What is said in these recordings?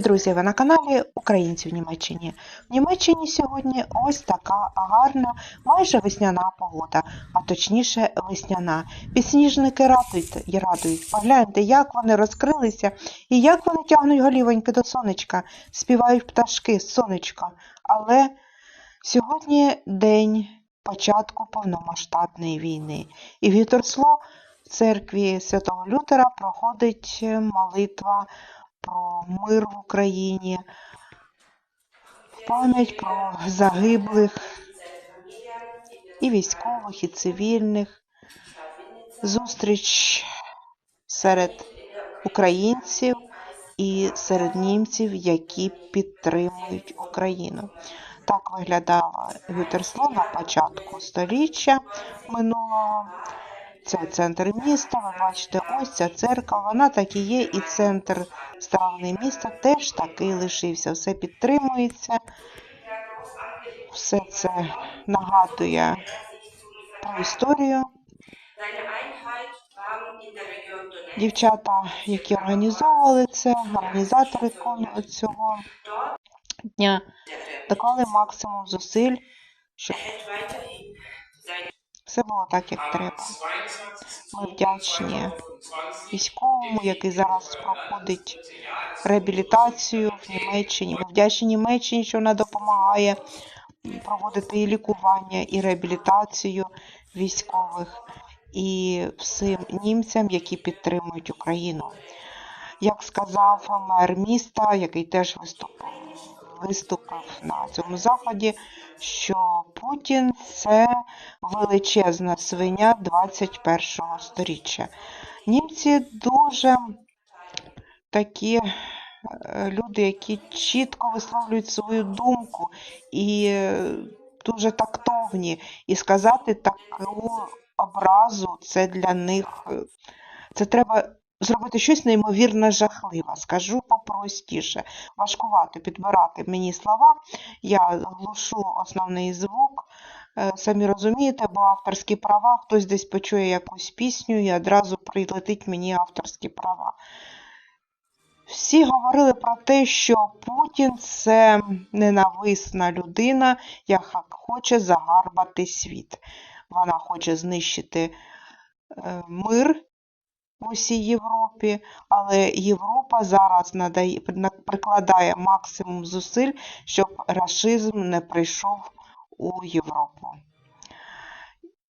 Любі друзі! Ви на каналі Українці в Німеччині. В Німеччині сьогодні ось така гарна, майже весняна погода, а точніше весняна. Підсніжники радують і радують. Погляньте, як вони розкрилися і як вони тягнуть голівоньки до сонечка, співають пташки сонечко. Але сьогодні день початку повномасштабної війни. І Вітерсло в церкві Святого Лютера проходить молитва про мир в Україні, в пам'ять про загиблих і військових, і цивільних, зустріч серед українців і серед німців, які підтримують Україну. Так виглядало Вітерсло на початку століття минулого. Це центр міста. Ви бачите, ось ця церква, вона так і є, і центр сторони міста теж такий лишився. Все підтримується, все це нагадує про історію. Дівчата, які організовували це, організатори цього дня, доклали максимум зусиль, щоб все було так, як треба. Ми вдячні військовому, який зараз проходить реабілітацію в Німеччині. Ми вдячні Німеччині, що вона допомагає проводити і лікування, і реабілітацію військових, і всім німцям, які підтримують Україну. Як сказав мер міста, який теж виступив, виступив на цьому заході, що Путін це величезна свиня 21-го сторіччя. Німці дуже такі е, люди, які чітко висловлюють свою думку і е, дуже тактовні. І сказати таку образу це для них, е, це треба зробити щось неймовірно жахливе. Скажу попростіше. Важкувато підбирати мені слова. Я глушу основний звук. Е, Самі розумієте, бо авторські права, хтось десь почує якусь пісню і одразу прилетить мені авторські права. Всі говорили про те, що Путін це ненависна людина, яка хоче загарбати світ. Вона хоче знищити е, мир в усій Європі, але Європа зараз надає, прикладає максимум зусиль, щоб рашизм не прийшов у Європу.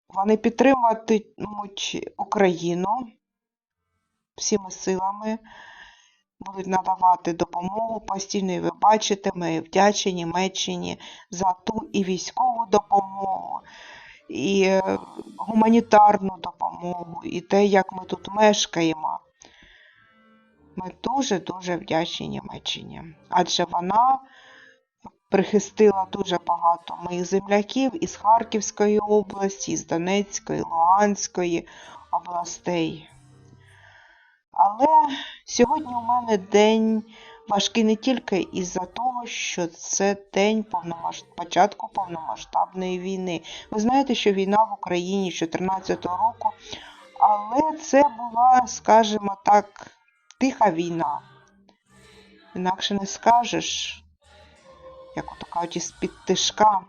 Вони підтримуватимуть Україну всіми силами, будуть надавати допомогу постійно. І ви бачите, ми вдячні Німеччині за ту і військову допомогу, і е, гуманітарну допомогу, і те, як ми тут мешкаємо. Ми дуже-дуже вдячні Німеччині, адже вона прихистила дуже багато моїх земляків із Харківської області, з Донецької, Луганської областей. Але сьогодні у мене день важкий не тільки із-за того, що це день повномасш... початку повномасштабної війни. Ви знаєте, що війна в Україні з 2014 року, але це була, скажімо так, тиха війна. Інакше не скажеш, як ото кажуть, із-під тишка.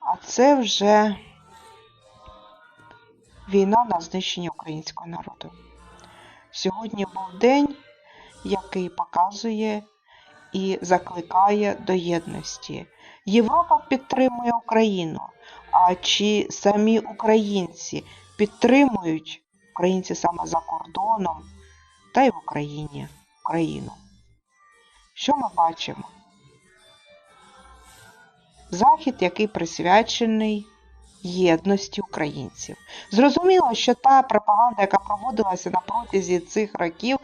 А це вже війна на знищення українського народу. Сьогодні був день, який показує і закликає до єдності. Європа підтримує Україну. А чи самі українці підтримують українці саме за кордоном та й в Україні Україну? Що ми бачимо? Захід, який присвячений єдності українців. Зрозуміло, що та пропаганда, яка проводилася на протязі цих років,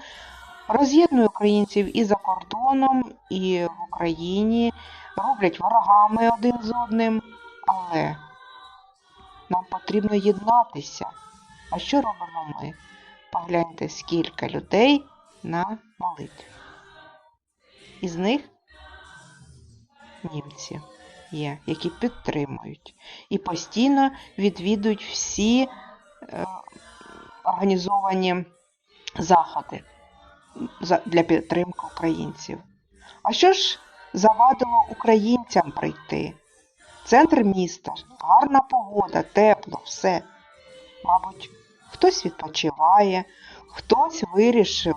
роз'єднує українців і за кордоном, і в Україні, роблять ворогами один з одним, але нам потрібно єднатися. А що робимо ми? Погляньте, скільки людей на молитві. Із них німці є, які підтримують і постійно відвідують всі е, організовані заходи. Для підтримки українців. А що ж завадило українцям прийти? Центр міста, гарна погода, тепло, все. Мабуть, хтось відпочиває, хтось вирішив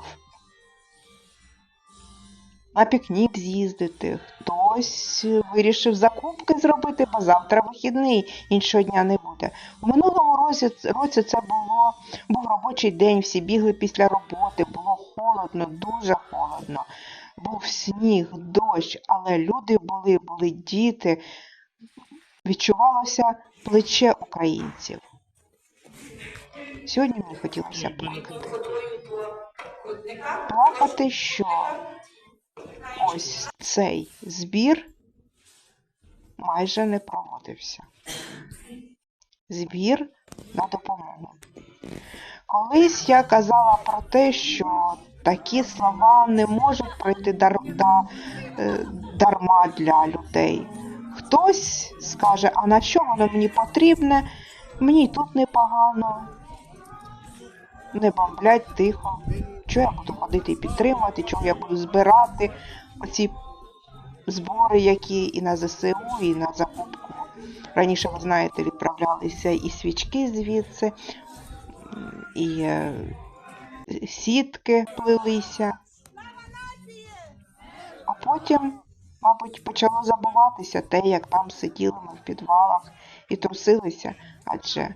на пікнік з'їздити, хтось вирішив закупки зробити, бо завтра вихідний, іншого дня не буде. У минулому році, році це було, був робочий день, всі бігли після роботи, було холодно, дуже холодно. Був сніг, дощ, але люди були, були діти. Відчувалося плече українців. Сьогодні мені хотілося плакати. Плакати, що ось цей збір майже не проводився. Збір на допомогу. Колись я казала про те, що такі слова не можуть пройти дар, да, е, дарма для людей. Хтось скаже, а на що воно мені потрібне? Мені тут непогано. Не бомблять тихо. Чого я буду ходити і підтримувати, чого я буду збирати оці збори, які і на ЗСУ, і на закупку. Раніше, ви знаєте, відправлялися і свічки звідси, і е, сітки плелися. А потім, мабуть, почало забуватися те, як там сиділи ми в підвалах і трусилися, адже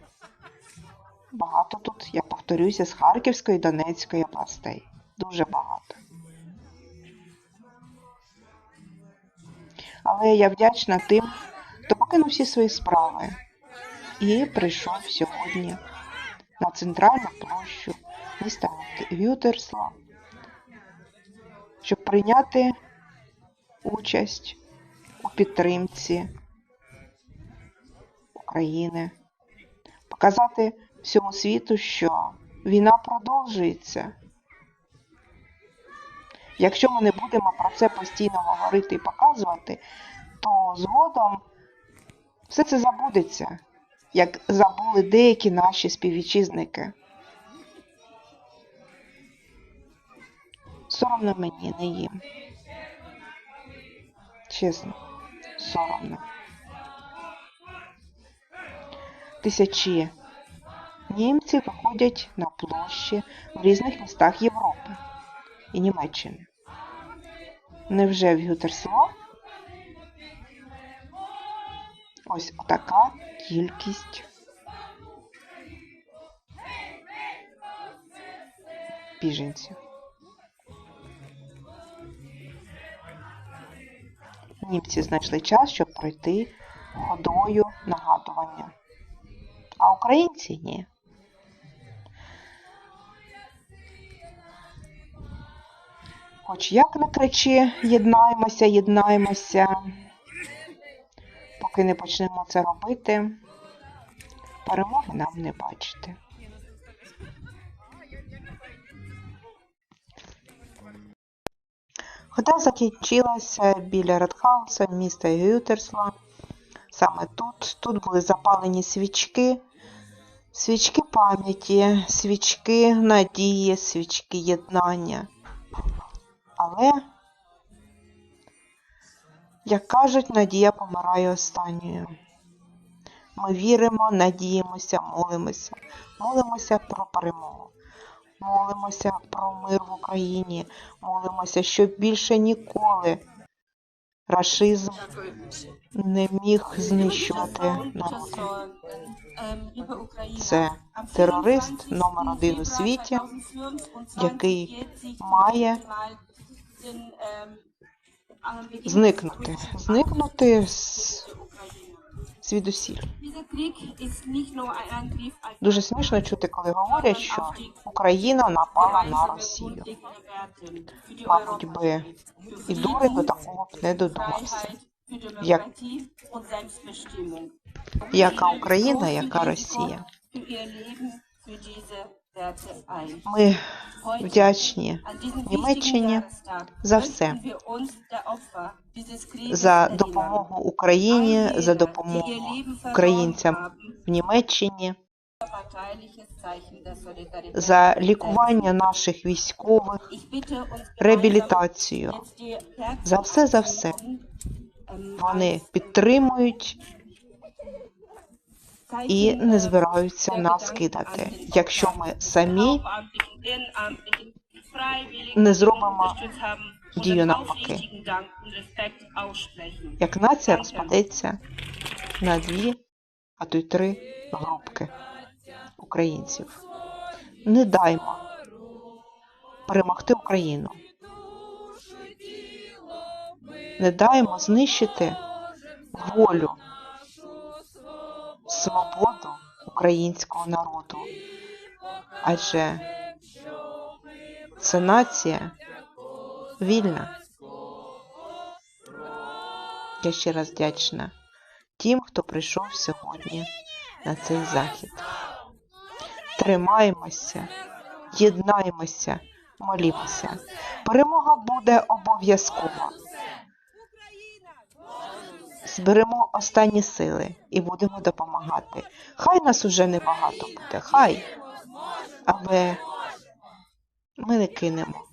багато тут, я повторюся, з Харківської і Донецької областей. Дуже багато. Але я вдячна тим, хто покинув всі свої справи і прийшов сьогодні на центральну площу міста Вютерсла, щоб прийняти участь у підтримці України, показати всьому світу, що війна продовжується. Якщо ми не будемо про це постійно говорити і показувати, то згодом все це забудеться, як забули деякі наші співвітчизники. Соромно мені не їм. Чесно, соромно. Тисячі німців виходять на площі в різних містах Європи і Німеччини. Невже в Гютерсло? Ось така кількість біженців. Німці знайшли час, щоб пройти ходою нагадування. А українці ні. Хоч як не кричи, єднаймося, єднаймося. Поки не почнемо це робити, перемоги нам не бачити. Хода закінчилася біля Редхауса, міста Гютерсла. Саме тут. Тут були запалені свічки, свічки пам'яті, свічки надії, свічки єднання. Але, як кажуть, надія помирає останньою. Ми віримо, надіємося, молимося, молимося про перемогу, молимося про мир в Україні, молимося, щоб більше ніколи рашизм не міг знищувати народ. Це терорист номер один у світі, який має зникнути, зникнути з звідусіль. Дуже смішно чути, коли говорять, що Україна напала на Росію. Мабуть би і дурень до такого б не додумався. Як- Яка Україна, яка Росія. Ми вдячні Німеччині за все. За допомогу Україні, за допомогу українцям в Німеччині. За лікування наших військових, реабілітацію. За все, за все. Вони підтримують і не збираються нас кидати. Якщо ми самі не зробимо дію навпаки. як нація розпадеться на дві, а то й три групки українців. Не даймо перемогти Україну. Не даймо знищити волю, свободу українського народу. Адже це нація вільна. Я ще раз вдячна тим, хто прийшов сьогодні на цей захід. Тримаємося, єднаємося, молімося. Перемога буде обов'язкова. Зберемо останні сили і будемо допомагати. Хай нас уже небагато буде, хай. Але ми не кинемо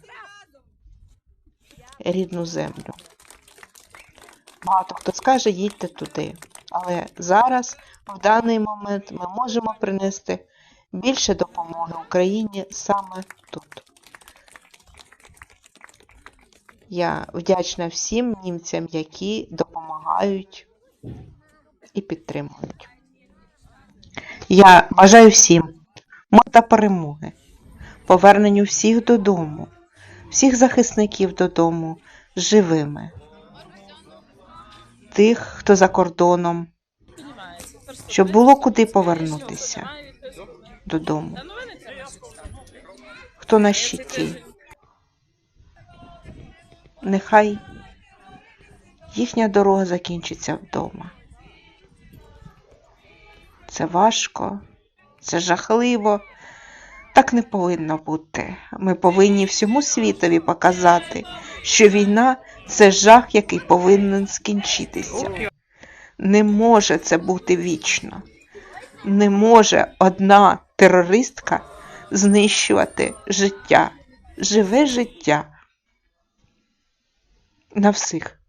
рідну землю. Багато хто скаже, їдьте туди. Але зараз, в даний момент, ми можемо принести більше допомоги Україні саме тут. Я вдячна всім німцям, які допомагають і підтримують. Я бажаю всім миру та перемоги, поверненню всіх додому, всіх захисників додому живими, тих, хто за кордоном, щоб було куди повернутися додому, хто на щиті. Нехай їхня дорога закінчиться вдома. Це важко, це жахливо. Так не повинно бути. Ми повинні всьому світові показати, що війна це жах, який повинен скінчитися. Не може це бути вічно. Не може одна терористка знищувати життя, живе життя на всіх.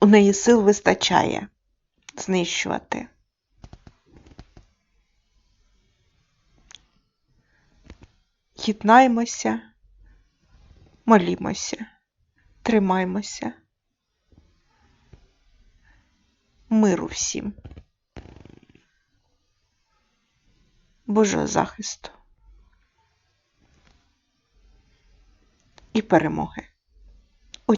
У неї сил вистачає знищувати. Єднаймося, молімося, тримаймося. Миру всім. Божого захисту і перемоги.